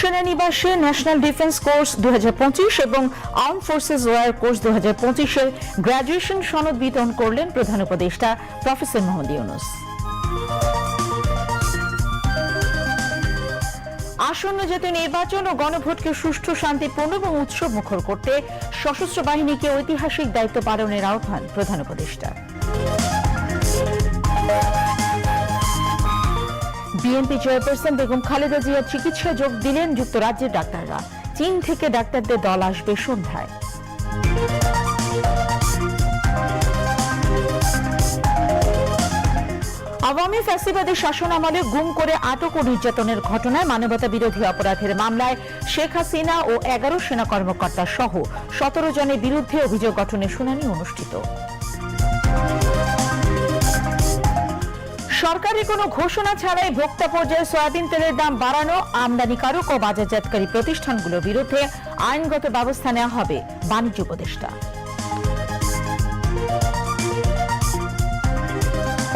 সেনানিবাসে national defence course দু হাজার পঁচিশ এবং আর্ম ফোর্সেস ওয়ার কোর্স দু হাজার পঁচিশের গ্র্যাজুয়েশন সনদ বিতরণ করলেন প্রধান উপদেষ্টা প্রফেসর মোহাম্মদ ইউনুস। আসন্ন জাতীয় নির্বাচন ও গণভোটকে সুষ্ঠু, শান্তিপূর্ণ এবং উৎসব মুখর করতে সশস্ত্র বাহিনীকে ঐতিহাসিক দায়িত্ব পালনের আহ্বান প্রধান উপদেষ্টা। বিএনপি চেয়ারপারসন বেগম খালেদা জিয়া চিকিৎসা যোগ দিলেন যুক্তরাজ্যের ডাক্তাররা। চীন থেকে ডাক্তারদের দল আসবে সন্ধ্যায়। আওয়ামী ফ্যাসিবাদী শাসন আমলে গুম করে আটক ও নির্যাতনের ঘটনায় মানবতা বিরোধী অপরাধের মামলায় শেখ হাসিনা ও এগারো সেনা কর্মকর্তা সহ সতেরো জনের বিরুদ্ধে অভিযোগ গঠনের শুনানি অনুষ্ঠিত। সরকারি কোনো ঘোষণা ছাড়াই ভোক্তা পর্যায়ে সয়াবিন তেলের দাম বাড়ানো, আমদানিকারক ও বাজারজাতকারী প্রতিষ্ঠানগুলোর বিরুদ্ধে আইনগত ব্যবস্থা নেওয়া হবে, বাণিজ্য উপদেষ্টা।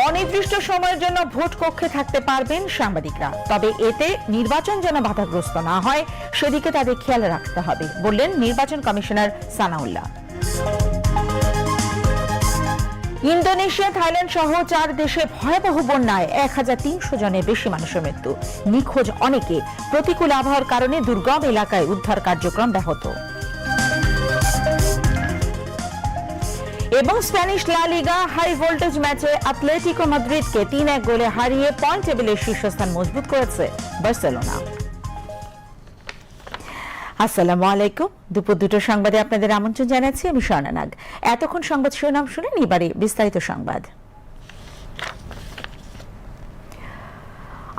অনির্দিষ্ট সময়ের জন্য ভোট কক্ষে থাকতে পারবেন সাংবাদিকরা, তবে এতে নির্বাচন যেন বাধাগ্রস্ত না হয়, সেদিকে তাদের খেয়াল রাখতে হবে, বললেন নির্বাচন কমিশনার সানাউল্লাহ। ইন্দোনেশিয়া, থাইল্যান্ড সহ চার দেশে ভয়াবহ বন্যায় এক হাজার তিনশো জনের বেশি মানুষের মৃত্যু। নিখোঁজ অনেকে। প্রতিকূল আবহাওয়ার কারণে দুর্গম এলাকায় উদ্ধার কার্যক্রম ব্যাহত। এবং Spanish La Liga high voltage ম্যাচে আতলেটিকো মাদ্রিদকে তিন এক গোলে হারিয়ে পয়েন্ট টেবিলের শীর্ষস্থান মজবুত করেছে বার্সেলোনা। আসসালামু আলাইকুম। দুপুর দুটো সংবাদে আপনাদের আমন্ত্রণ জানাচ্ছি আমি স্বর্ণা নাগ এতক্ষণ সংবাদ শিরোনাম শুনেন, এবারে বিস্তারিত সংবাদ।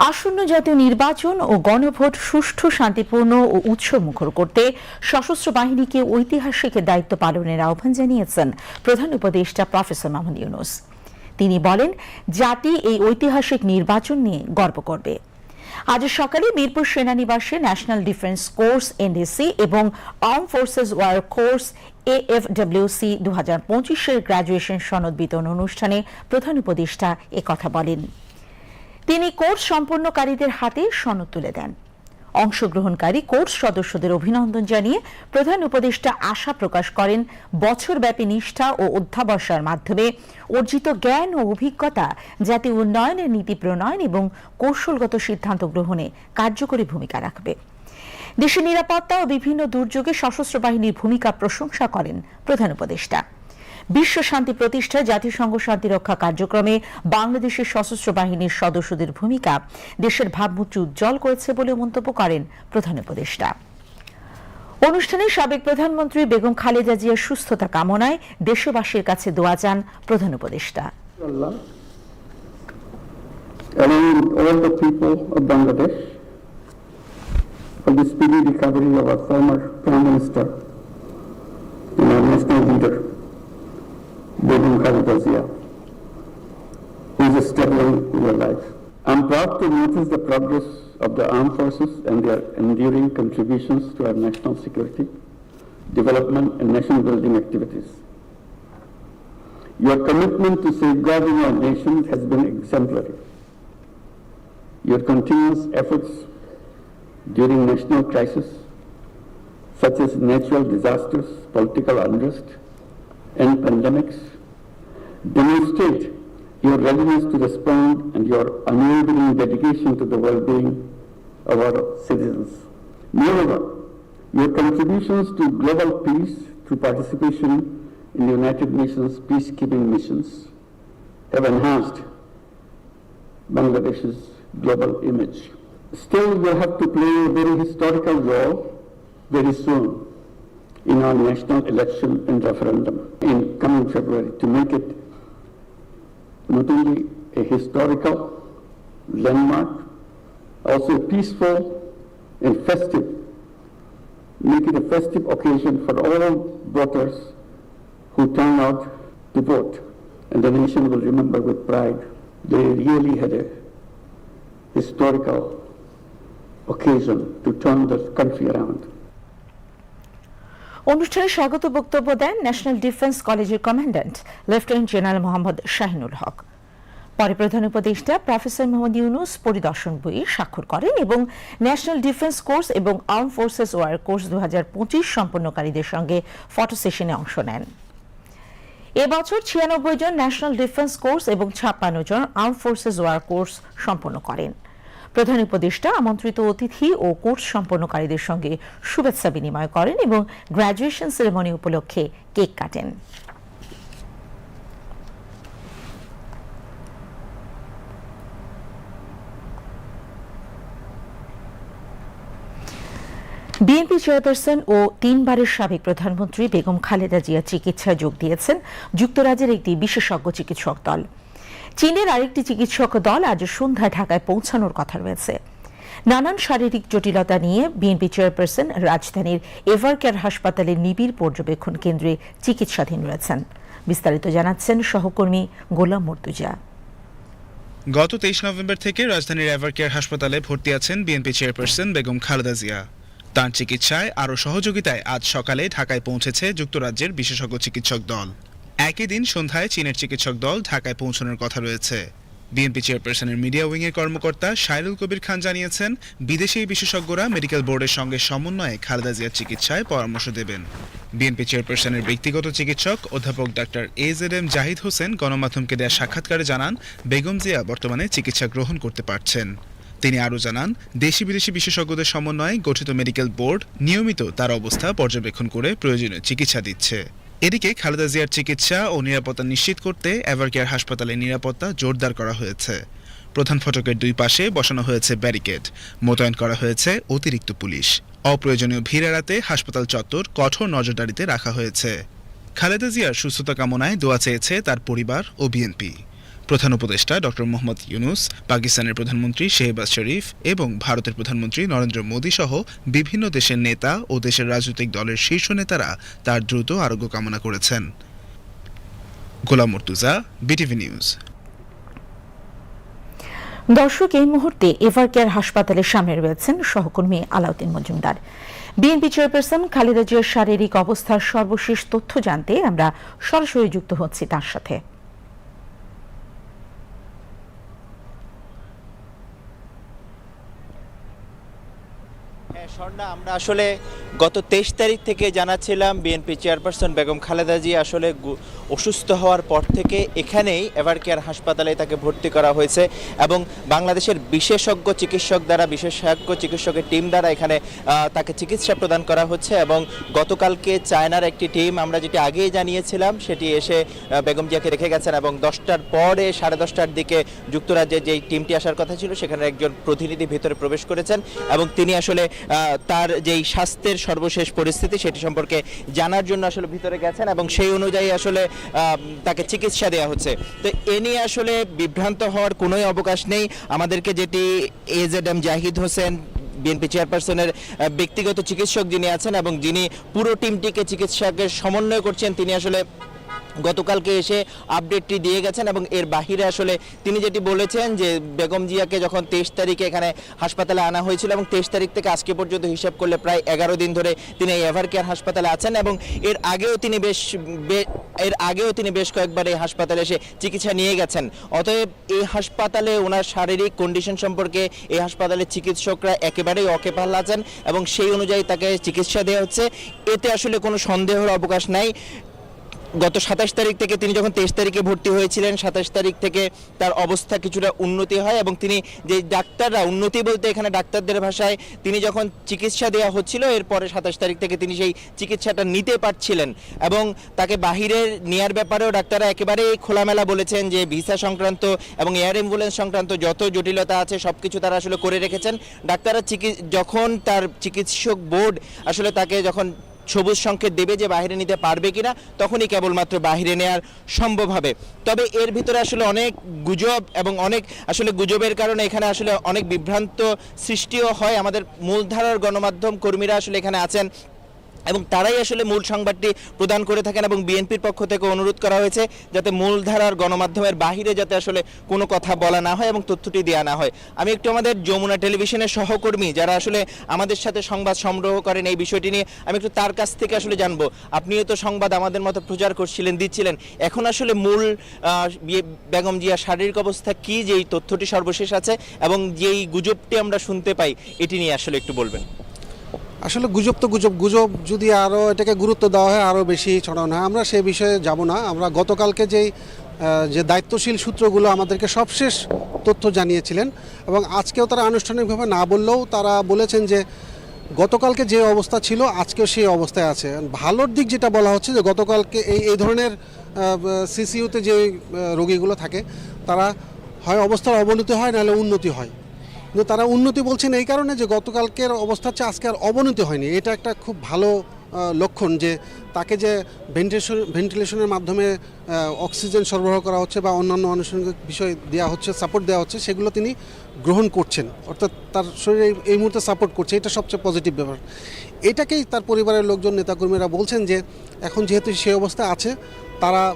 আসন্ন জাতীয় নির্বাচন ও গণভোট সুষ্ঠু, শান্তিপূর্ণ ও উৎসবমুখর করতে সশস্ত্র বাহিনীকে ঐতিহাসিক দায়িত্ব পালনের আহ্বান জানিয়েছেন প্রধান উপদেষ্টা প্রফেসর মাহমুদ ইউনুস। তিনি বলেন, জাতি এই ঐতিহাসিক নির্বাচন নিয়ে গর্ব করবে। আজ সকালে মিরপুর সেনানিবাসে ন্যাশনাল ডিফেন্স কোর্স এনডিসি এবং arm forces war course AFWC দু হাজার পঁচিশের গ্র্যাজুয়েশন সনদ বিতরণ অনুষ্ঠানে প্রধান উপদেষ্টা কথা বলেন। তিনি কোর্স সম্পন্নকারীদের হাতে সনদ তুলে দেন। অংশগ্রহণকারী কোর্স সদস্যদের অভিনন্দন জানিয়ে প্রধান উপদেষ্টা আশা প্রকাশ করেন, বছরব্যাপী নিষ্ঠা ও অধ্যাবসায়ের মাধ্যমে অর্জিত জ্ঞান ও অভিজ্ঞতা জাতি উন্নয়নের নীতি প্রণয়ন এবং কৌশলগত সিদ্ধান্ত গ্রহণে কার্যকরী ভূমিকা রাখবে। দেশের নিরাপত্তা ও বিভিন্ন দুর্যোগে সশস্ত্র বাহিনীর ভূমিকা প্রশংসা করেন প্রধান উপদেষ্টা। বিশ্ব শান্তি প্রতিষ্ঠায় জাতিসংঘ শান্তিরক্ষা কার্যক্রমে বাংলাদেশের সশস্ত্র বাহিনীর সদস্যদের ভূমিকা। দেশের ভাবমূর্তি উজ্জ্বল করেছে বলে মন্তব্য করেন প্রধান উপদেষ্টা। অনুষ্ঠানে সাবেক প্রধানমন্ত্রী বেগম খালেদা জিয়ার সুস্থতা কামনায় দেশবাসীর কাছে দোয়া চান প্রধান উপদেষ্টা। for the speedy recovery of our former Prime Minister and our national leader, Begum Khalida Zia, who is struggling with her life. I'm proud to notice the progress of the armed forces and their enduring contributions to our national security, development and nation building activities. Your commitment to safeguarding our nation has been exemplary. Your continuous efforts during national crises, such as natural disasters, political unrest, and pandemics, demonstrate your readiness to respond and your unwavering dedication to the well-being of our citizens. Moreover, your contributions to global peace through participation in the United Nations peacekeeping missions have enhanced Bangladesh's global image. Still, you have to play a very historical role very soon in our national election and referendum in coming February to make it not only a historical landmark, also peaceful and festive, make it a festive occasion for all voters who turn out to vote. And the nation will remember with pride they really had a historical occasion to turn the country around. অনুষ্ঠানে স্বাগত বক্তব্য দেন national defence কলেজের commandant lieutenant general Mohammad Shahinul Haque. পরে প্রধান উপদেষ্টা professor Mohammad Yunus পরিদর্শন বইয়ে স্বাক্ষর করেন এবং ন্যাশনাল ডিফেন্স কোর্স এবং আর্ম ফোর্সেস ওয়ার কোর্স দু হাজার পঁচিশ সম্পন্নকারীদের সঙ্গে ফটো সেশনে অংশ নেন। এবছর ছিয়ানব্বই জন ন্যাশনাল ডিফেন্স কোর্স এবং ছাপ্পান্ন জন আর্ম ফোর্সেস ওয়ার কোর্স সম্পন্ন করেন। প্রধান উপদেষ্টা আমন্ত্রিত অতিথি ও কোর্স সম্পন্নকারীদের সঙ্গে শুভেচ্ছা বিনিময় করেন এবং গ্র্যাজুয়েশন সেরেমনি উপলক্ষে কেক কাটেন। বিএনপি চেয়ারপারসন ও তিনবারের সাবেক প্রধানমন্ত্রী বেগম খালেদা জিয়া চিকিৎসায় যোগ দিয়েছেন। যুক্তরাজ্যের একটি বিশেষজ্ঞ চিকিৎসক দল। চীনের আরেকটি চিকিৎসক দল আজ সন্ধ্যায় ঢাকায় পৌঁছানোর কথা রয়েছে। নানান শারীরিক জটিলতা নিয়ে বিএনপি চেয়ারপারসন রাজধানীর এভারকেয়ার হাসপাতালের নিবিড় পর্যবেক্ষণ কেন্দ্রে চিকিৎসাধীন রয়েছেন। বিস্তারিত জানাচ্ছেন সহকর্মী গোলাম মর্তুজা। গত তেইশ নভেম্বর থেকে রাজধানীর এভারকেয়ার হাসপাতালে ভর্তি আছেন বিএনপি চেয়ারপারসন বেগম খালেদা জিয়া। তাঁর চিকিৎসায় আরও সহযোগিতায় আজ সকালে ঢাকায় পৌঁছেছে যুক্তরাজ্যের বিশেষজ্ঞ চিকিৎসক দল। একই দিন সন্ধ্যায় চীনের চিকিৎসক দল ঢাকায় পৌঁছানোর কথা রয়েছে। বিএনপি চেয়ারপারসনের মিডিয়া উইংয়ের কর্মকর্তা সাইরুল কবির খান জানিয়েছেন, বিদেশি বিশেষজ্ঞরা মেডিকেল বোর্ডের সঙ্গে সমন্বয়ে খালেদা জিয়ার চিকিৎসায় পরামর্শ দেবেন। বিএনপি চেয়ারপারসনের ব্যক্তিগত চিকিৎসক অধ্যাপক doctor A Z M Zahid Hossain গণমাধ্যমকে দেওয়া সাক্ষাৎকারে জানান, বেগম জিয়া বর্তমানে চিকিৎসা গ্রহণ করতে পারছেন। তিনি আরও জানান, দেশি বিদেশি বিশেষজ্ঞদের সমন্বয়ে গঠিত মেডিকেল বোর্ড নিয়মিত তার অবস্থা পর্যবেক্ষণ করে প্রয়োজনীয় চিকিৎসা দিচ্ছে। এদিকে খালেদা জিয়ার চিকিৎসা ও নিরাপত্তা নিশ্চিত করতে এভারকেয়ার হাসপাতালে নিরাপত্তা জোরদার করা হয়েছে। প্রধান ফটকের দুই পাশে বসানো হয়েছে ব্যারিকেড। মোতায়েন করা হয়েছে অতিরিক্ত পুলিশ। অপ্রয়োজনীয় ভিড় এড়াতে হাসপাতাল চত্বর কঠোর নজরদারিতে রাখা হয়েছে। খালেদা জিয়ার সুস্থতা কামনায় দোয়া চেয়েছে তার পরিবার ও বিএনপি। প্রধান উপদেষ্টা ডক্টর মোহাম্মদ ইউনুস, পাকিস্তানের প্রধানমন্ত্রী শেহবাজ শরীফ এবং ভারতের প্রধানমন্ত্রী নরেন্দ্র মোদী সহ বিভিন্ন দেশের নেতা ও দেশের রাজনৈতিক দলের শীর্ষ নেতারা তার দ্রুত আরোগ্য কামনা করেছেন। Golam BTV news. দর্শক, এই মুহূর্তে এভারকেয়ার হাসপাতালের সামনে রয়েছেন সহকর্মী আলাউদ্দিন মজুমদার। বিএনপি চেয়ারপারসন খালেদা জিয়ার শারীরিক অবস্থার সর্বশেষ তথ্য জানতে আমরা সরাসরি যুক্ত হচ্ছি তার সাথে। হ্যাঁ স্বর্ণা, আমরা আসলে গত তেইশ তারিখ থেকে জানাচ্ছিলাম বিএনপি চেয়ারপারসন বেগম খালেদা জি আসলে অসুস্থ হওয়ার পর থেকে এখানেই এভারকেয়ার হাসপাতালে তাকে ভর্তি করা হয়েছে এবং বাংলাদেশের বিশেষজ্ঞ চিকিৎসক দ্বারা, বিশেষজ্ঞ চিকিৎসকের টিম দ্বারা এখানে তাকে চিকিৎসা প্রদান করা হচ্ছে এবং গতকালকে চায়নার একটি টিম, আমরা যেটি আগেই জানিয়েছিলাম, সেটি এসে বেগম জিয়াকে রেখে গেছেন এবং দশটার পরে সাড়ে দশটার দিকে যুক্তরাজ্যের যেই টিমটি আসার কথা ছিল, সেখানে একজন প্রতিনিধি ভিতরে প্রবেশ করেছেন এবং তিনি আসলে তার যেই স্বাস্থ্যের সর্বশেষ পরিস্থিতি সেটি সম্পর্কে জানার জন্য আসলে ভিতরে গেছেন এবং সেই অনুযায়ী আসলে তাকে চিকিৎসা দেওয়া হচ্ছে। তো এ নিয়ে আসলে বিভ্রান্ত হওয়ার কোনোই অবকাশ নেই। আমাদেরকে যেটি A Z M Zahid Hossain BNP চেয়ারপারসনের ব্যক্তিগত চিকিৎসক যিনি আছেন এবং যিনি পুরো টিমটিকে চিকিৎসকের সমন্বয় করছেন, তিনি আসলে গতকালকে এসে আপডেটটি দিয়ে গেছেন এবং এর বাহিরে আসলে তিনি যেটি বলেছেন যে বেগম জিয়াকে যখন তেইশ তারিখে এখানে হাসপাতালে আনা হয়েছিল এবং তেইশ তারিখ থেকে আজকে পর্যন্ত হিসাব করলে প্রায় এগারো দিন ধরে তিনি এই এভার কেয়ার হাসপাতালে আছেন এবং এর আগেও তিনি বেশ এর আগেও তিনি বেশ কয়েকবার এই হাসপাতালে এসে চিকিৎসা নিয়ে গেছেন। অতএব এই হাসপাতালে ওনার শারীরিক কন্ডিশন সম্পর্কে এই হাসপাতালের চিকিৎসকরা একেবারেই অকেপাল আছেন এবং সেই অনুযায়ী তাকে চিকিৎসা দেওয়া হচ্ছে। এতে আসলে কোনো সন্দেহের অবকাশ নাই। গত সাতাশ তারিখ থেকে তিনি যখন তেইশ তারিখে ভর্তি হয়েছিলেন, সাতাশ তারিখ থেকে তার অবস্থা কিছুটা উন্নতি হয় এবং তিনি যে ডাক্তাররা, উন্নতি বলতে এখানে ডাক্তারদের ভাষায় তিনি যখন চিকিৎসা দেওয়া হচ্ছিল, এরপরে সাতাশ তারিখ থেকে তিনি সেই চিকিৎসাটা নিতে পারছিলেন এবং তাকে বাহিরে নেয়ার ব্যাপারেও ডাক্তাররা একেবারেই খোলামেলা বলেছেন যে ভিসা সংক্রান্ত এবং এয়ার অ্যাম্বুলেন্স সংক্রান্ত যত জটিলতা আছে সব কিছু তারা আসলে করে রেখেছেন। ডাক্তাররা চিকি- যখন তার চিকিৎসক বোর্ড আসলে তাকে যখন সবুজ সংকেত দেবে যে বাহিরে নিতে পারবে কিনা, তখনই কেবলমাত্র বাহিরে নেওয়ার সম্ভব হবে। তবে এর ভিতরে আসলে অনেক গুজব এবং অনেক আসলে গুজবের কারণে এখানে আসলে অনেক বিভ্রান্ত সৃষ্টিও হয়। আমাদের মূলধারার গণমাধ্যম কর্মীরা আসলে এখানে আছেন। এবং তারাই আসলে মূল সংবাদটি প্রদান করে থাকেন এবং বিএনপির পক্ষ থেকে অনুরোধ করা হয়েছে যাতে মূলধারার গণমাধ্যমের বাহিরে যাতে আসলে কোনো কথা বলা না হয় এবং তথ্যটি দেওয়া না হয়। আমি একটু আমাদের যমুনা টেলিভিশনের সহকর্মী যারা আসলে আমাদের সাথে সংবাদ সংগ্রহ করেন এই বিষয়টি নিয়ে আমি একটু তার কাছ থেকে আসলে জানব। আপনিও তো সংবাদ আমাদের মতো প্রচার করছিলেন দিচ্ছিলেন। এখন আসলে মূল আহ, বেগম জিয়া শারীরিক অবস্থা কি? যেই তথ্যটি সর্বশেষ আছে এবং যেই গুজবটি আমরা শুনতে পাই এটি নিয়ে আসলে একটু বলবেন। আসলে গুজব তো গুজব গুজব যদি আরও এটাকে গুরুত্ব দেওয়া হয় আরও বেশি ছড়ানো হয়। আমরা সে বিষয়ে যাব না। আমরা গতকালকে যেই যে দায়িত্বশীল সূত্রগুলো আমাদেরকে সবশেষ তথ্য জানিয়েছিলেন এবং আজকেও তারা আনুষ্ঠানিকভাবে না বললেও তারা বলেছেন যে গতকালকে যে অবস্থা ছিল, আজকেও সেই অবস্থায় আছে। ভালোর দিক যেটা বলা হচ্ছে যে গতকালকে এই এই ধরনের সিসিইউতে যে রোগীগুলো থাকে, তারা হয় অবস্থার অবনতি হয়, নাহলে উন্নতি হয়। কিন্তু তারা উন্নতি বলছেন এই কারণে যে গতকালকের অবস্থা হচ্ছে, আজকে আর অবনতি হয়নি। এটা একটা খুব ভালো লক্ষণ যে তাকে যে ভেন্টিলেশন, ভেন্টিলেশনের মাধ্যমে অক্সিজেন সরবরাহ করা হচ্ছে বা অন্যান্য আনুষঙ্গিক বিষয় দেওয়া হচ্ছে সাপোর্ট দেওয়া হচ্ছে, সেগুলো তিনি গ্রহণ করছেন। অর্থাৎ তার শরীরে এই- মুহূর্তে সাপোর্ট করছে। এটা সবচেয়ে পজিটিভ ব্যাপার। এটাকেই তার পরিবারের লোকজন, নেতাকর্মীরা বলছেন যে এখন যেহেতু সে অবস্থা আছে, তারা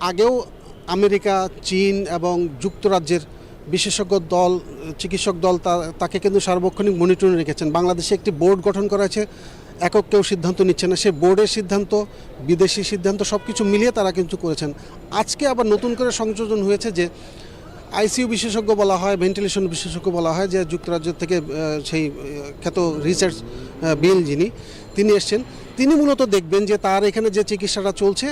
আগেও আমেরিকা, চীন এবং যুক্তরাজ্যের বিশেষজ্ঞ দল, চিকিৎসক দল তাকে কিন্তু সার্বক্ষণিক মনিটরিং রেখেছেন। বাংলাদেশে একটি বোর্ড গঠন করা হয়েছে, একক কেউ সিদ্ধান্ত নিচ্ছে না। সে বোর্ডের সিদ্ধান্ত, বিদেশি সিদ্ধান্ত সব কিছু মিলিয়ে তারা কিন্তু করেছেন। আজকে আবার নতুন করে সংযোজন হয়েছে যে আইসিইউ বিশেষজ্ঞ বলা হয় ভেন্টিলেশন বিশেষজ্ঞ বলা হয়, যে যুক্তরাজ্য থেকে সেই খ্যাত রিসার্চ বিল যিনি, তিনি এসছেন। তিনি মূলত দেখবেন যে তার এখানে যে চিকিৎসাটা চলছে,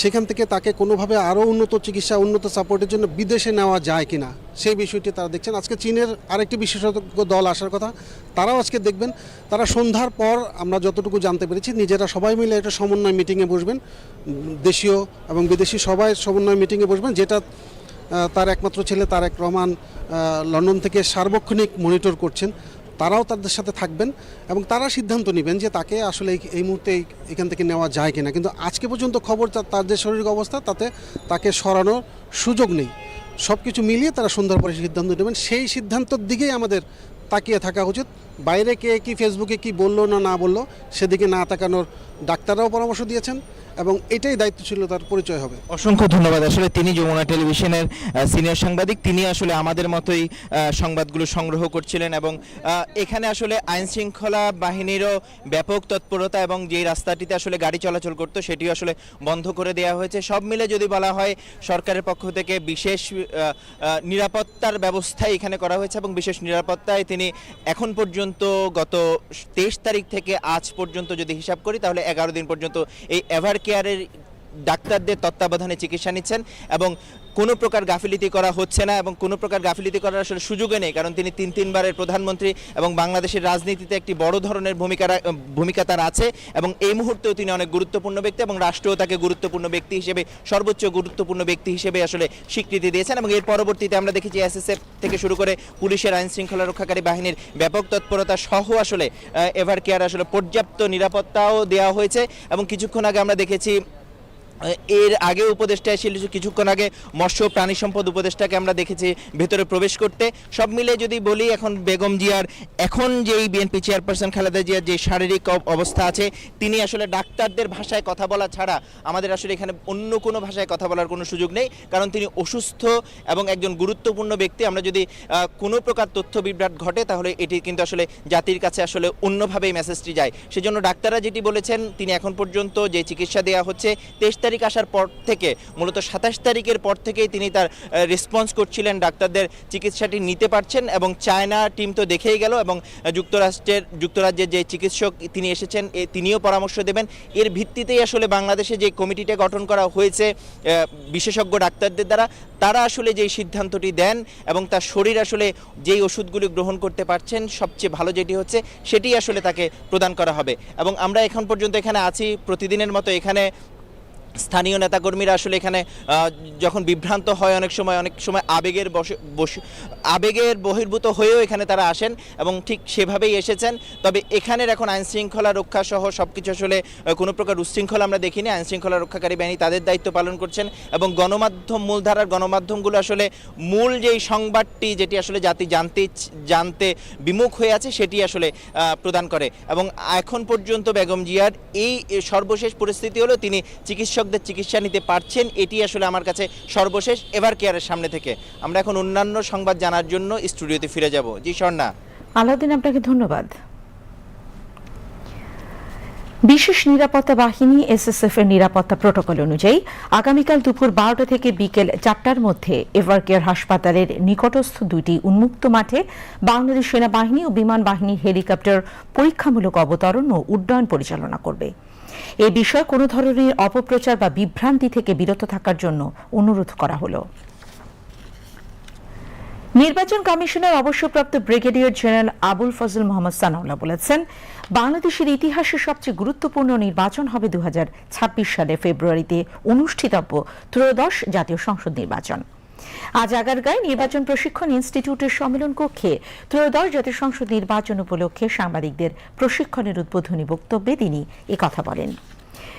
সেখান থেকে তাকে কোনোভাবে আরও উন্নত চিকিৎসা, উন্নত সাপোর্টের জন্য বিদেশে নেওয়া যায় কিনা। সেই বিষয়টি তারা দেখছেন। আজকে চীনের আরেকটি বিশেষজ্ঞ দল আসার কথা, তারাও আজকে দেখবেন, তারা সন্ধ্যার পর আমরা যতটুকু জানতে পেরেছি, নিজেরা সবাই মিলে একটা সমন্বয় মিটিংয়ে বসবেন। দেশীয় এবং বিদেশি সবাই সমন্বয় মিটিংয়ে বসবেন, যেটা তার একমাত্র ছেলে তারেক রহমান লন্ডন থেকে সার্বক্ষণিক মনিটর করছেন। তারাও তাদের সাথে থাকবেন এবং তারা সিদ্ধান্ত নেবেন যে তাকে আসলে এই- মুহূর্তে এখান থেকে নেওয়া যায় কিনা। কিন্তু আজকে পর্যন্ত খবর, তার যে শারীরিক অবস্থা, তাতে তাকে সরানোর সুযোগ নেই। সব কিছু মিলিয়ে তারা সুন্দর পরে সিদ্ধান্ত নেবেন। সেই সিদ্ধান্তর দিকেই আমাদের তাকিয়ে থাকা উচিত। বাইরে কে কি ফেসবুকে কি বলল না না বলল, সেদিকে না তাকানোর ডাক্তাররাও পরামর্শ দিয়েছেন এবং এটাই দায়িত্বশীলতার পরিচয় হবে। অসংখ্য ধন্যবাদ। আসলে তিনি যমুনা টেলিভিশনের সিনিয়র সাংবাদিক, তিনি আসলে আমাদের মতোই সংবাদগুলো সংগ্রহ করছিলেন এবং এখানে আসলে আইন শৃঙ্খলা বাহিনীরও ব্যাপক তৎপরতা এবং যে রাস্তাটিতে আসলে গাড়ি চলাচল করতো, সেটিও আসলে বন্ধ করে দেওয়া হয়েছে। সব মিলে যদি বলা হয়, সরকারের পক্ষ থেকে বিশেষ নিরাপত্তার ব্যবস্থা এখানে করা হয়েছে এবং বিশেষ নিরাপত্তায় তিনি এখন পর্যন্ত গত তেইশ তারিখ থেকে আজ পর্যন্ত যদি হিসাব করি, তাহলে এগারো দিন পর্যন্ত এই এভার কেয়ারের ডাক্তারদের তত্ত্বাবধানে চিকিৎসা নিচ্ছেন এবং কোনো প্রকার গাফিলিতি করা হচ্ছে না এবং কোনো প্রকার গাফিলিতি করার আসলে সুযোগে নেই, কারণ তিনি তিন তিনবারের প্রধানমন্ত্রী এবং বাংলাদেশের রাজনীতিতে একটি বড় ধরনের ভূমিকা ভূমিকা তার আছে এবং এই মুহূর্তেও তিনি অনেক গুরুত্বপূর্ণ ব্যক্তি এবং রাষ্ট্রও তাকে গুরুত্বপূর্ণ ব্যক্তি হিসেবে, সর্বোচ্চ গুরুত্বপূর্ণ ব্যক্তি হিসেবে আসলে স্বীকৃতি দিয়েছেন এবং এর পরবর্তীতে আমরা দেখি দেখেছি এসএসএফ থেকে শুরু করে পুলিশের আইন শৃঙ্খলা রক্ষাকারী বাহিনীর ব্যাপক তৎপরতা সহ আসলে এভার কেয়ার আসলে পর্যাপ্ত নিরাপত্তাও দেওয়া হয়েছে এবং কিছুক্ষণ আগে আমরা দেখেছি এর আগে উপদেষ্টা এসেছিল কিছুক্ষণ আগে মৎস্য প্রাণী সম্পদ উপদেষ্টাকে আমরা দেখেছি ভেতরে প্রবেশ করতে। সব মিলে যদি বলি, এখন বেগম জিয়ার, এখন যেই বিএনপি চেয়ারপারসন খালেদা জিয়ার যে শারীরিক অব- অবস্থা আছে, তিনি আসলে ডাক্তারদের ভাষায় কথা বলা ছাড়া আমাদের আসলে এখানে অন্য কোনো ভাষায় কথা বলার কোনো সুযোগ নেই। কারণ তিনি অসুস্থ এবং একজন গুরুত্বপূর্ণ ব্যক্তি। আমরা যদি কোনো প্রকার তথ্য বিভ্রাট ঘটে, তাহলে এটি কিন্তু আসলে জাতির কাছে আসলে অন্যভাবেই মেসেজটি যায়। সেজন্য ডাক্তাররা যেটি বলেছেন, তিনি এখন পর্যন্ত যে চিকিৎসা দেওয়া হচ্ছে, তেইশ তারিখ আসার পর থেকে, মূলত সাতাশ তারিখের পর থেকেই তিনি তার রেসপন্স করছিলেন। ডাক্তারদের চিকিৎসাটি নিতে পারছেন এবং চায়না টিম তো দেখেই গেল এবং যুক্তরাষ্ট্রের, যুক্তরাজ্যের যে চিকিৎসক তিনি এসেছেন তিনিও পরামর্শ দেবেন। এর ভিত্তিতেই আসলে বাংলাদেশে যে কমিটিটা গঠন করা হয়েছে বিশেষজ্ঞ ডাক্তারদের দ্বারা, তারা আসলে যেই সিদ্ধান্তটি দেন এবং তার শরীর আসলে যেই ওষুধগুলি গ্রহণ করতে পারছেন, সবচেয়ে ভালো যেটি হচ্ছে, সেটি আসলে তাকে প্রদান করা হবে। এবং আমরা এখন পর্যন্ত এখানে আছি, প্রতিদিনের মতো এখানে স্থানীয় নেতাকর্মীরা আসলে এখানে যখন বিভ্রান্ত হয় অনেক সময় অনেক সময় আবেগের বসে আবেগের বহির্ভূত হয়েও এখানে তারা আসেন এবং ঠিক সেভাবেই এসেছেন। তবে এখানের এখন আইন শৃঙ্খলা রক্ষা সহ সব কিছু আসলে কোনো প্রকার উচ্ছৃঙ্খলা আমরা দেখিনি। আইন শৃঙ্খলা রক্ষাকারী বাহিনী তাদের দায়িত্ব পালন করছেন এবং গণমাধ্যম মূলধারার গণমাধ্যমগুলো আসলে মূল যেই সংবাদটি যেটি আসলে জাতি জানতে জানতে বিমুখ হয়ে আছে সেটি আসলে প্রদান করে। এবং এখন পর্যন্ত বেগম জিয়ার এই সর্বশেষ পরিস্থিতি হলো তিনি চিকিৎসকদের চিকিৎসা নিতে পারছেন, এটি আসলে আমার কাছে সর্বশেষ এভার কেয়ারের সামনে থেকে। আমরা এখন অন্যান্য সংবাদ জানার জন্য স্টুডিওতে ফিরে যাব। জি, স্বর্ণা। আলাউদ্দিন আপনাকে ধন্যবাদ। বিশেষ নিরাপত্তা বাহিনী, এসএসএফ এর নিরাপত্তা প্রোটোকল অনুযায়ী, আগামীকাল দুপুর বারোটা থেকে বিকেল চারটার মধ্যে এভারকেয়ার হাসপাতালের নিকটস্থ দুইটি উন্মুক্ত মাঠে বাংলাদেশ সেনাবাহিনী ও বিমান বাহিনীর হেলিকপ্টার পরীক্ষামূলক অবতরণ ও উড্ডয়ন পরিচালনা করবে। এ বিষয়ে কোনো ধরনের অপপ্রচার বা বিভ্রান্তি থেকে বিরত থাকার জন্য অনুরোধ করা হলো। নির্বাচন কমিশনের অবসরপ্রাপ্ত ব্রিগেডিয়ার জেনারেল আবুল ফজল মোহাম্মদ সানাউল্লাহ বলেছেন, বাংলাদেশের ইতিহাসে সবচেয়ে গুরুত্বপূর্ণ নির্বাচন হবে দু সালে ফেব্রুয়ারিতে অনুষ্ঠিতব্য ত্রয়োদশ জাতীয় সংসদ নির্বাচন। আজ আগারগাঁয় নির্বাচন প্রশিক্ষণ ইনস্টিটিউটের সম্মেলন কক্ষে ত্রয়োদশ জাতীয় সংসদ নির্বাচন উপলক্ষে সাংবাদিকদের প্রশিক্ষণের উদ্বোধনী বক্তব্যে তিনি একথা বলেন।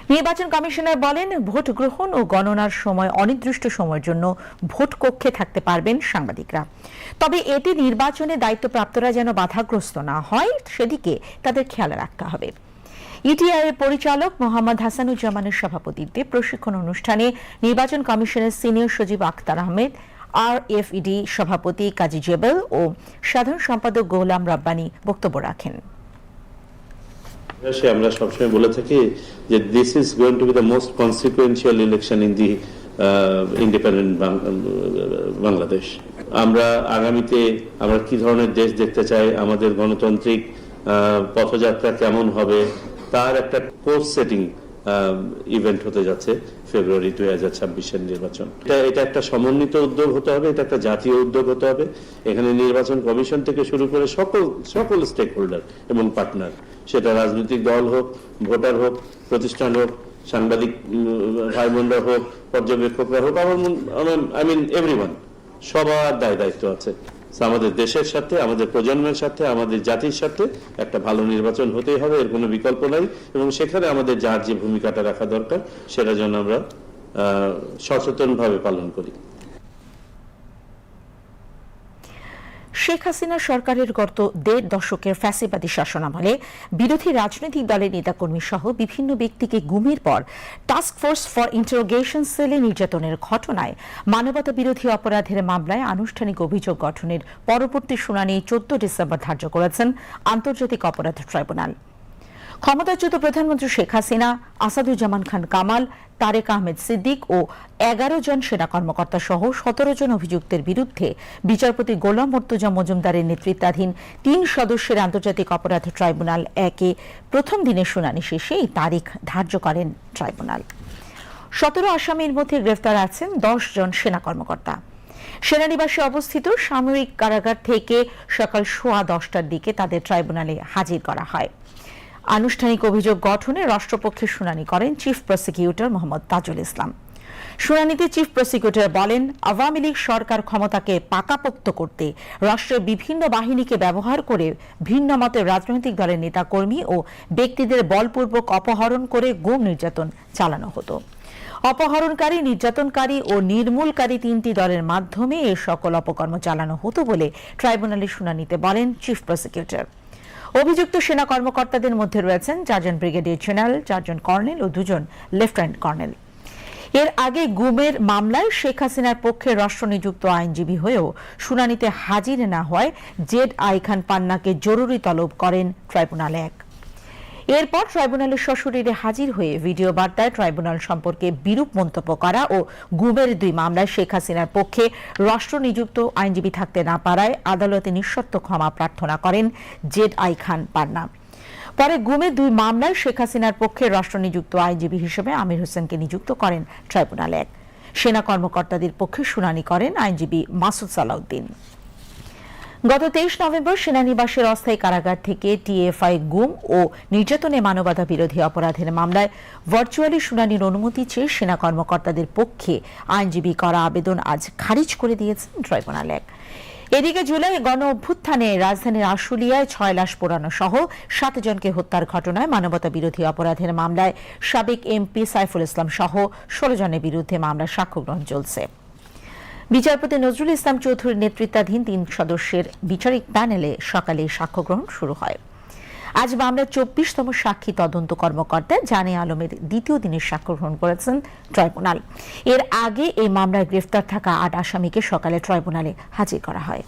নির্বাচন কমিশনার বলেন, ভোট গ্রহণ ও গণনার সময় অনির্দিষ্ট সময়ের জন্য ভোট কক্ষে থাকতে পারবেন সাংবাদিকরা। তবে এতে নির্বাচনে দায়িত্বপ্রাপ্তরা যেন বাধাগ্রস্ত না হয়, সেদিকে তাদের খেয়াল রাখতে হবে। ইটিআই এর পরিচালক মোহাম্মদ হাসানুজ্জামানের সভাপতিত্বে প্রশিক্ষণ অনুষ্ঠানে নির্বাচন কমিশনের সিনিয়র সচিব আখতার আহমেদ আর এফইডি সভাপতি কাজী জেবেল ও সাধারণ সম্পাদক গোলাম রাব্বানি বক্তব্য রাখেন। আমরা সবসময় বলে থাকি যে this is going to be the most consequential election in the independent Bangladesh আমরা আগামীতে আমরা কি ধরনের দেশ দেখতে চাই, আমাদের গণতান্ত্রিক পথযাত্রা কেমন হবে তার একটা কোর্স সেটিং ইভেন্ট হতে যাচ্ছে ফেব্রুয়ারি দুই হাজার ছাব্বিশের নির্বাচন। এটা একটা সমন্বিত উদ্যোগ হতে হবে, এটা একটা জাতীয় উদ্যোগ হতে হবে। এখানে নির্বাচন কমিশন থেকে শুরু করে সকল সকল স্টেক হোল্ডার এবং পার্টনার সেটা রাজনৈতিক দল হোক, ভোটার হোক, প্রতিষ্ঠান হোক, সাংবাদিক ভাই হোক, পর্যবেক্ষকরা হোক, আমার আই মিন এভরিওয়ান সবার দায় দায়িত্ব আছে। আমাদের দেশের সাথে, আমাদের প্রজন্মের সাথে, আমাদের জাতির সাথে একটা ভালো নির্বাচন হতেই হবে, এর কোনো বিকল্প নাই। এবং সেখানে আমাদের যার যে ভূমিকাটা রাখা দরকার, সেটা যেন আমরা সচেতনভাবে পালন করি। শেখ হাসিনা সরকারের গত দেড় দশকের ফ্যাসিবাদী শাসনামলে বিরোধী রাজনৈতিক দলের নেতাকর্মী সহ বিভিন্ন ব্যক্তিকে গুমের পর টাস্ক ফোর্স ফর ইন্টারোগেশন সেলে নির্যাতনের ঘটনায় মানবতা বিরোধী অপরাধের মামলায় আনুষ্ঠানিক অভিযোগ গঠনের পরবর্তী শুনানি চোদ্দ ডিসেম্বর ধার্য করেছেন আন্তর্জাতিক অপরাধ ট্রাইব্যুনাল। ক্ষমতাচ্যুত প্রধানমন্ত্রী শেখ হাসিনা, আসাদুজ্জামান খান কামাল, তারেক আহমেদ সিদ্দিক ও এগারো জন সেনা কর্মকর্তা সহ সতেরো জন অভিযুক্তের বিরুদ্ধে বিচারপতি গোলাম মর্তুজা মজুমদারের নেতৃত্বাধীন তিন সদস্যের আন্তর্জাতিক অপরাধ ট্রাইব্যুনাল একে প্রথম দিনের শুনানি শেষে এই তারিখ ধার্য করেন ট্রাইব্যুনাল। সতেরো আসামির মধ্যে গ্রেফতার আছেন দশ জন সেনা কর্মকর্তা। সেনানিবাসে অবস্থিত সামরিক কারাগার থেকে সকাল সোয়া দশটার দিকে তাদের ট্রাইব্যুনালে হাজির করা হয়। আনুষ্ঠানিক অভিযোগ গঠনে রাষ্ট্রপক্ষে শুনানি করেন চিফ প্রসিকিউটর মোহাম্মদ তাজুল ইসলাম। শুনানিতে চিফ প্রসিকিউটর বলেন, আওয়ামী লীগ সরকার ক্ষমতাকে পাকাপোক্ত করতে রাষ্ট্রের বিভিন্ন বাহিনীকে ব্যবহার করে ভিন্ন মতের রাজনৈতিক দলের নেতাকর্মী ও ব্যক্তিদের বলপূর্বক অপহরণ করে গুম নির্যাতন চালানো হতো। অপহরণকারী, নির্যাতনকারী ও নির্মূলকারী তিনটি দলের মাধ্যমে এ সকল অপকর্ম চালানো হতো বলে ট্রাইব্যুনালের শুনানিতে বলেন চিফ প্রসিকিউটর। অভিযুক্ত সেনা কর্মকর্তাদের মধ্যে রয়েছেন চারজন ব্রিগেডিয়ার জেনারেল, চারজন কর্নেল ও দুজন লেফটেন্যান্ট কর্নেল। এর আগে গুমের মামলায় শেখ হাসিনার পক্ষে রাষ্ট্রনিযুক্ত আইনজীবী হয়েও শুনানিতে হাজির না হয় জেড আই খান পান্নাকে জরুরি তলব করেন ট্রাইব্যুনাল এক। এরপর ট্রাইব্যুনালের সশরীরে হাজির হয়ে ভিডিও বার্তায় ট্রাইব্যুনাল সম্পর্কে বিরূপ মন্তব্য করা ও গুমের দুই মামলায় শেখ হাসিনার পক্ষে রাষ্ট্রনিযুক্ত আইনজীবী থাকতে না পারায় আদালতে নিঃশর্ত ক্ষমা প্রার্থনা করেন জেড আই খান পান্না। পরে গুমের দুই মামলায় শেখ হাসিনার পক্ষে রাষ্ট্রনিযুক্ত আইনজীবী হিসেবে আমির হোসেনকে নিযুক্ত করেন ট্রাইব্যুনাল এক। সেনা কর্মকর্তাদের পক্ষে শুনানি করেন আইনজীবী মাসুদ সালাউদ্দিন। গত তেইশ নভেম্বর সেনানিবাসের অস্থায়ী কারাগার থেকে টিএফআই গুম ও নির্যাতনে মানবতা বিরোধী অপরাধের মামলায় ভার্চুয়ালি শুনানির অনুমতি চেয়ে সেনা কর্মকর্তাদের পক্ষে আইনজীবী করা আবেদন আজ খারিজ করে দিয়েছেন ট্রাইব্যুনাল এক। এদিকে জুলাই গণ অভ্যুত্থানে রাজধানীর আশুলিয়ায় ছয় লাশ পোড়ানো সহ সাত জনকে হত্যার ঘটনায় মানবতা বিরোধী অপরাধের মামলায় সাবেক এমপি সাইফুল ইসলাম সহ ষোলো জনের বিরুদ্ধে মামলার সাক্ষ্য গ্রহণ চলছে। বিচারপতি নজরুল ইসলাম চৌধুরীর নেতৃত্বাধীন তিন সদস্যের বিচারিক প্যানেলে সকালে সাক্ষ্য গ্রহণ শুরু হয়। আজ মামলার চব্বিশতম সাক্ষী তদন্ত কর্মকর্তা জানে আলমের দ্বিতীয় দিনের সাক্ষ্য গ্রহণ করেছেন ট্রাইব্যুনাল। এর আগে এই মামলায় গ্রেফতার থাকা আট আসামিকে সকালে ট্রাইব্যুনালে হাজির করা হয়।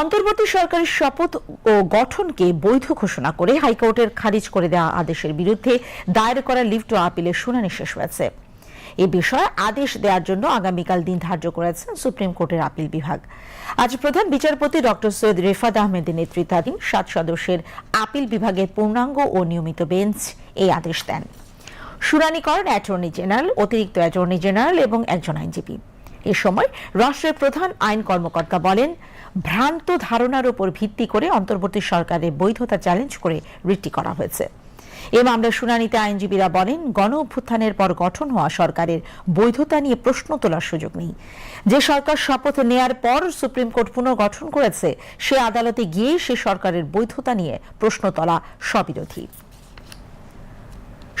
অন্তর্বর্তী সরকারের শপথ ও গঠনকে বৈধ ঘোষণা করে হাইকোর্টের খারিজ করে দেওয়া আদেশের বিরুদ্ধে দায়ের করা লিভ টু আপিলের শুনানি শেষ হয়েছে। এ বিষয়ে আদেশ দেওয়ার জন্য আগামীকাল দিন ধার্য করেছেন সুপ্রিম কোর্টের আপিল বিভাগ। আজ প্রধান বিচারপতি ডক্টর সৈয়দ রেফাত আহমেদের নেতৃত্বাধীন সাত সদস্যের আপিল বিভাগের পূর্ণাঙ্গ ও নিয়মিত বেঞ্চ এই আদেশ দেন। শুনানি করেন অ্যাটর্নি জেনারেল, অতিরিক্ত অ্যাটর্নি জেনারেল এবং একজন আইনজীবী। এ সময় রাষ্ট্রের প্রধান আইন কর্মকর্তা বলেন, ভ্রান্ত ধারণার উপর ভিত্তি করে অন্তর্বর্তী সরকারের বৈধতা চ্যালেঞ্জ করে রিটটি করা হয়েছে। এ মামলার শুনানিতে আইনজীবীরা বলেন গণ অভ্যুত্থানের পর গঠন হওয়া সরকারের বৈধতা নিয়ে প্রশ্ন তোলার সুযোগ নেই। যে সরকার শপথ নেয়ার পর সুপ্রিম কোর্ট পুনর্গঠন করেছে, সে আদালতে গিয়ে সে সরকারের বৈধতা নিয়ে প্রশ্ন তোলা স্ববিরোধী।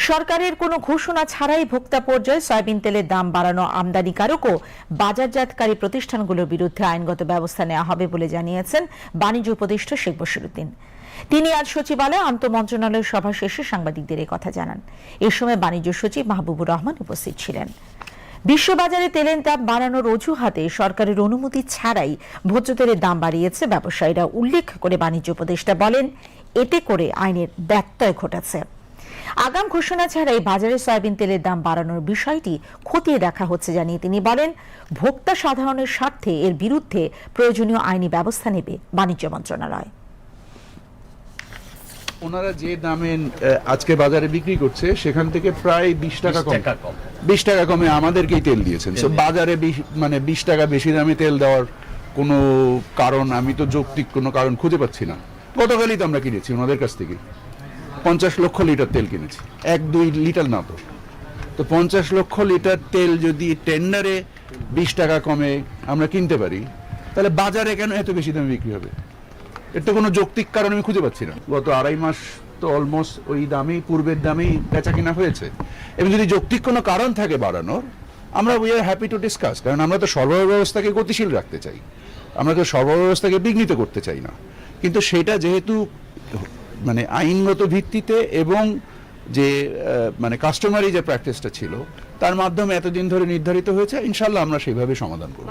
সরকারের কোনো ঘোষণা ছাড়াই ভোক্তা পর্যায়ে সয়াবিন তেলের দাম বাড়ানো আমদানিকারক ও বাজারজাতকারী প্রতিষ্ঠানগুলোর বিরুদ্ধে আইনগত ব্যবস্থা নেওয়া হবে বলে জানিয়েছেন বাণিজ্য উপদেষ্টা শেখ বশিরুদ্দিন। তিনি আজ সচিবালয়ে আন্তঃমন্ত্রণালয় সভা শেষে সাংবাদিকদের কথা জানান। এ সময় বাণিজ্য সচিব মাহবুবুর রহমান উপস্থিত ছিলেন। বিশ্ববাজারে তেলের দাম বাড়ানোর অজুহাতে সরকারের অনুমতি ছাড়াই ভোজ্য তেলের দাম বাড়িয়েছে ব্যবসায়ীরা। উল্লেখ করে বাণিজ্য উপদেষ্টা বলেন, এতে করে আইনের ব্যত্যয় ঘটেছে। আগাম ঘোষণা ছাড়াই বাজারে সয়াবিন তেলের দাম বাড়ানোর বিষয়টি খতিয়ে দেখা হচ্ছে জানিয়ে তিনি বলেন, ভোক্তা সাধারণের স্বার্থে এর বিরুদ্ধে প্রয়োজনীয় আইনি ব্যবস্থা নেবে বাণিজ্য মন্ত্রণালয়। ওনারা যে দামে আজকে বাজারে বিক্রি করছে সেখান থেকে প্রায় বিশ টাকা কম। বিশ টাকা কমে আমাদেরকেই তেল দিয়েছেন। বাজারে মানে বিশ টাকা বেশি দামে তেল দেওয়ার কোনো কারণ আমি তো যৌক্তিক কোনো কারণ খুঁজে পাচ্ছি না। গতকালই তো আমরা কিনেছি ওনাদের কাছ থেকে। পঞ্চাশ লক্ষ লিটার তেল কিনেছি। এক দুই লিটার না তো। তো পঞ্চাশ লক্ষ লিটার তেল যদি টেন্ডারে বিশ টাকা কমে আমরা কিনতে পারি তাহলে বাজারে কেন এত বেশি দামে বিক্রি হবে? এর তো কোনো যৌক্তিক কারণ আমি খুঁজে পাচ্ছি না। গত আড়াই মাস তো অলমোস্ট ওই দামেই, পূর্বের দামেই বেচা কিনা হয়েছে। এবং যদি যৌক্তিক কোনো কারণ থাকে বাড়ানোর, আমরা we are happy to discuss কারণ আমরা তো সরবরাহ ব্যবস্থাকে গতিশীল রাখতে চাই। আমরা তো সরবরাহ ব্যবস্থাকে বিঘ্নিত করতে চাই না। কিন্তু সেটা যেহেতু মানে আইনগত ভিত্তিতে এবং যে মানে কাস্টমারি যে প্র্যাকটিসটা ছিল, তার মাধ্যমে এতদিন ধরে নির্ধারিত হয়েছে ইনশাল্লাহ আমরা সেইভাবে সমাধান করব।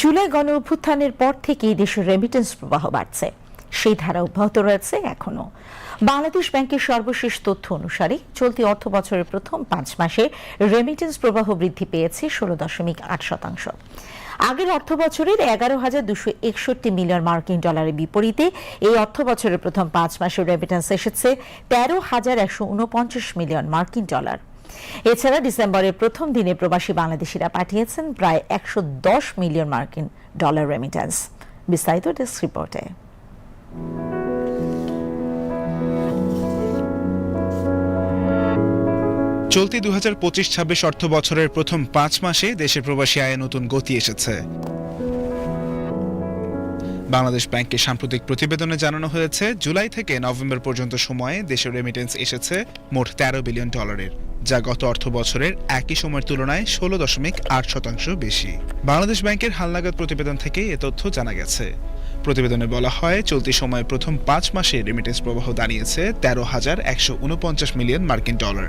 জুলাই গণ অভ্যুত্থানের পর থেকেই দেশের রেমিটেন্স প্রবাহ বাড়ছে। সেই ধারা অব্যাহত রয়েছে এখনও। বাংলাদেশ ব্যাংকের সর্বশেষ তথ্য অনুসারে চলতি অর্থ বছরের প্রথম পাঁচ মাসে রেমিটেন্স প্রবাহ বৃদ্ধি পেয়েছে ষোলো দশমিক আট শতাংশ। আগের অর্থ বছরের এগারো হাজার দুশো একষট্টি মিলিয়ন মার্কিন ডলারের বিপরীতে এই অর্থ বছরের প্রথম পাঁচ মাসের রেমিটেন্স এসেছে তেরো হাজার একশো উনপঞ্চাশ মিলিয়ন মার্কিন ডলার। এছাড়া ডিসেম্বরের প্রথম দিনে প্রবাসী বাংলাদেশিরা পাঠিয়েছেন প্রায় একশো দশ মিলিয়ন মার্কিন ডলার রেমিটেন্স বিস্তারিত ডেস্ক রিপোর্টে। চলতি দু হাজার পঁচিশ ছাব্বিশ অর্থ বছরের প্রথম পাঁচ মাসে দেশের প্রবাসী আয়ে নতুন গতি এসেছে। বাংলাদেশ ব্যাংকের সাম্প্রতিক প্রতিবেদনে জানানো হয়েছে, জুলাই থেকে নভেম্বর পর্যন্ত সময়ে দেশের রেমিটেন্স এসেছে মোট তেরো বিলিয়ন ডলারের যা গত অর্থ বছরের একই সময়ের তুলনায় ষোলো দশমিক আট শতাংশ বেশি। বাংলাদেশ ব্যাংকের হালনাগাদ প্রতিবেদন থেকে এ তথ্য জানা গেছে। প্রতিবেদনে বলা হয়, চলতি সময়ে প্রথম পাঁচ মাসে রেমিটেন্স প্রবাহ দাঁড়িয়েছে তেরো হাজার একশো উনপঞ্চাশ মিলিয়ন মার্কিন ডলার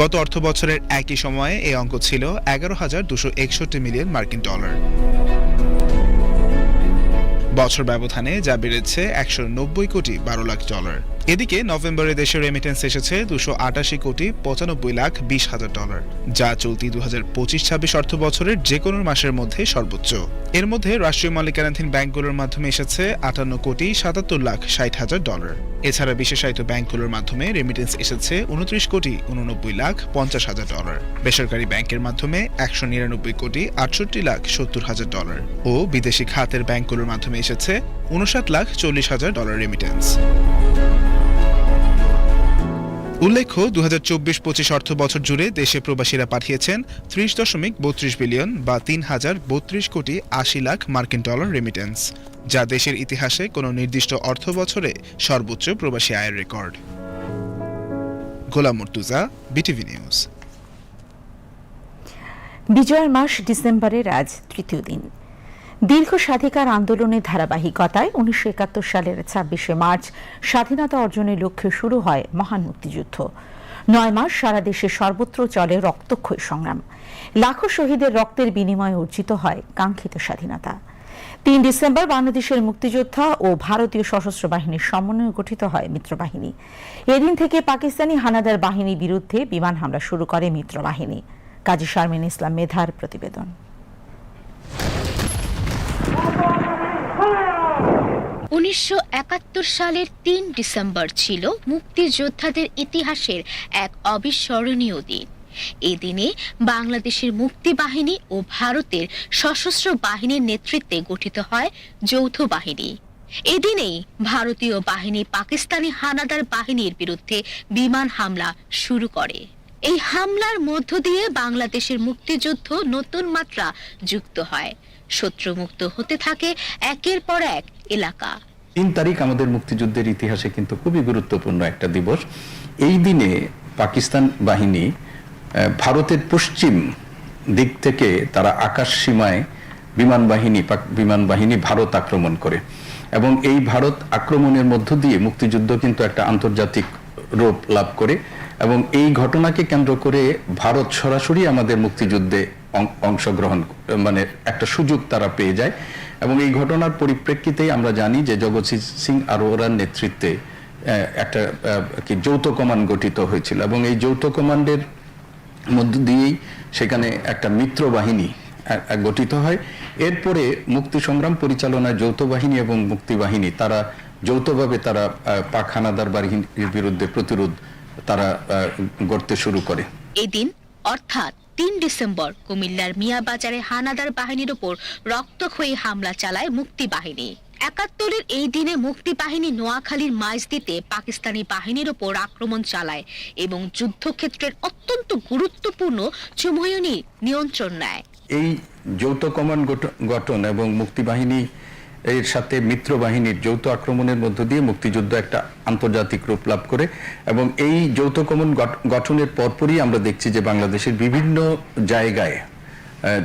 গত অর্থ বছরের একই সময়ে এই অঙ্ক ছিল এগারো হাজার দুশো একষট্টি মিলিয়ন মার্কিন ডলার বছর ব্যবধানে যা বেড়েছে একশো নব্বই কোটি বারো লাখ ডলার। এদিকে নভেম্বরে দেশের রেমিটেন্স এসেছে দুশো আটাশি কোটি পঁচানব্বই লাখ বিশ হাজার ডলার, যা চলতি দু হাজার পঁচিশ ছাব্বিশ অর্থ বছরের যে কোনো মাসের মধ্যে সর্বোচ্চ। এর মধ্যে রাষ্ট্রীয় মালিকানাধীন ব্যাংকগুলোর মাধ্যমে এসেছে আটান্ন কোটি সাতাত্তর লাখ ষাট হাজার ডলার। এছাড়া বিশেষায়িত ব্যাংকগুলোর মাধ্যমে রেমিটেন্স এসেছে উনত্রিশ কোটি উননব্বই লাখ পঞ্চাশ হাজার ডলার। বেসরকারি ব্যাংকের মাধ্যমে একশো নিরানব্বই কোটি আটষট্টি লাখ সত্তর হাজার ডলার। ও বিদেশি খাতের ব্যাংকগুলোর মাধ্যমে এসেছে উনষাট লাখ চল্লিশ হাজার ডলার রেমিটেন্স উল্লেখ্য দু হাজার চব্বিশ পঁচিশ অর্থ বছর জুড়ে দেশে প্রবাসীরা পাঠিয়েছেন ত্রিশ দশমিক বত্রিশ বিলিয়ন বা তিন হাজার বত্রিশ কোটি আশি লাখ মার্কিন ডলার রেমিটেন্স যা দেশের ইতিহাসে কোনো নির্দিষ্ট অর্থ বছরে সর্বোচ্চ প্রবাসী আয়ের record Golam Murtuza, BTV news. বিজয়ের মাস ডিসেম্বরের আজ তৃতীয় দিন। দীর্ঘ স্বাধিকার আন্দোলনের ধারাবাহিকতায় উনিশশো একাত্তর সালের ছাব্বিশে মার্চ স্বাধীনতা অর্জনের লক্ষ্যে শুরু হয় মহান মুক্তিযুদ্ধ। নয় মাস সারা দেশে সর্বত্র চলে রক্তক্ষয়ী সংগ্রাম। লাখো শহীদের রক্তের বিনিময়ে অর্জিত হয় কাঙ্ক্ষিত স্বাধীনতা। তিন ডিসেম্বর বাংলাদেশের মুক্তিযোদ্ধা ও ভারতীয় সশস্ত্র বাহিনীর সমন্বয়ে গঠিত হয় মিত্রবাহিনী। এদিন থেকে পাকিস্তানি হানাদার বাহিনীর বিরুদ্ধে বিমান হামলা শুরু করে মিত্রবাহিনী। কাজী শারমিন ইসলাম মেধার প্রতিবেদন। উনিশশো একাত্তর সালের তিন ডিসেম্বর ছিল মুক্তিযোদ্ধাদের ইতিহাসের এক অবিস্মরণীয় দিন। এই দিনে বাংলাদেশের মুক্তিবাহিনী ও ভারতের সশস্ত্র বাহিনীর নেতৃত্বে গঠিত হয় যৌথ বাহিনী। এদিনেই ভারতীয় বাহিনী পাকিস্তানি হানাদার বাহিনীর বিরুদ্ধে বিমান হামলা শুরু করে। এই হামলার মধ্য দিয়ে বাংলাদেশের মুক্তিযুদ্ধ নতুন মাত্রা যুক্ত হয়। শত্রুমুক্ত হতে থাকে একের পর এক এলাকা। তিন তারিখ আমাদের মুক্তিযুদ্ধের ইতিহাসে কিন্তু খুবই গুরুত্বপূর্ণ একটা দিবস। এই দিনে পাকিস্তান বাহিনী ভারতের পশ্চিম দিক থেকে তারা আকাশ সীমায় বিমান বাহিনী বিমান বাহিনী ভারত আক্রমণ করে। এবং এই ভারত আক্রমণের মধ্য দিয়ে মুক্তিযুদ্ধ কিন্তু একটা আন্তর্জাতিক রূপ লাভ করে। এবং এই ঘটনাকে কেন্দ্র করে ভারত সরাসরি আমাদের মুক্তিযুদ্ধে অংশগ্রহণ মানে একটা সুযোগ তারা পেয়ে যায়। এবং এই ঘটনার পরিপ্রেক্ষিতেই আমরা জানি যে জগৎ সিং আরোরার নেতৃত্বে একটা কি যৌথ কমান্ড গঠিত হয়েছিল এবং এই যৌথ কমান্ডের মধ্য দিয়েই সেখানে একটা মিত্র বাহিনী গঠিত হয়। এরপরে মুক্তি সংগ্রাম পরিচালনায় যৌথ বাহিনী এবং মুক্তি বাহিনী, তারা যৌথভাবে তারা পাক হানাদার বাহিনীর বিরুদ্ধে প্রতিরোধ তারা গড়তে শুরু করে। এদিন, অর্থাৎ তিন ডিসেম্বর কুমিল্লার মিয়াবাজারে হানাদার বাহিনীর উপর রক্তক্ষয়ী হামলা চালায় মুক্তি বাহিনী একাত্তরের এই দিনে মুক্তি বাহিনী নোয়াখালীর মাইজদিতে পাকিস্তানি বাহিনীর উপর আক্রমণ চালায় এবং যুদ্ধক্ষেত্রের অত্যন্ত গুরুত্বপূর্ণ চুময়নি নিয়ন্ত্রণ নেয়। এই যৌথ কমান্ড গঠন এবং মুক্তিবাহিনী এর সাথে মিত্র বাহিনীর যৌথ আক্রমণের মধ্য দিয়ে মুক্তিযুদ্ধ একটা আন্তর্জাতিক রূপ লাভ করে এবং এই যৌথ কমান্ড গঠ- গঠনের পরপরই আমরা দেখছি যে বাংলাদেশের বিভিন্ন জায়গায়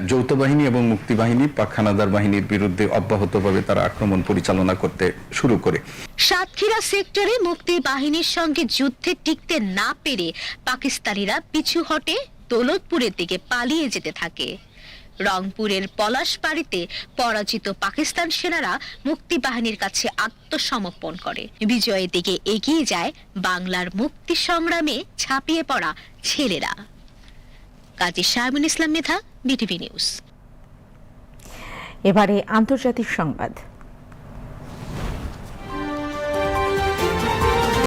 যৌথ বাহিনী এবং মুক্তিবাহিনী পাক হানাদার বাহিনীর বিরুদ্ধে অব্যাহতভাবে তারা আক্রমণ পরিচালনা করতে শুরু করে। সাতক্ষীরা সেক্টরে মুক্তি বাহিনীর সঙ্গে যুদ্ধে টিকতে না পেরে পাকিস্তানিরা পিছু হটে দৌলতপুরের দিকে পালিয়ে যেতে থাকে। রংপুরের পলাশবাড়িতে পরাজিত পাকিস্তান সেনারা মুক্তি বাহিনীর কাছে আত্মসমর্পণ করে। বিজয়ের দিকে এগিয়ে যায় বাংলার মুক্তি সংগ্রামে ছাপিয়ে পড়া ছেলেরা। Kazi Shahmul Islam Medha, BTV news. এবারে আন্তর্জাতিক সংবাদ।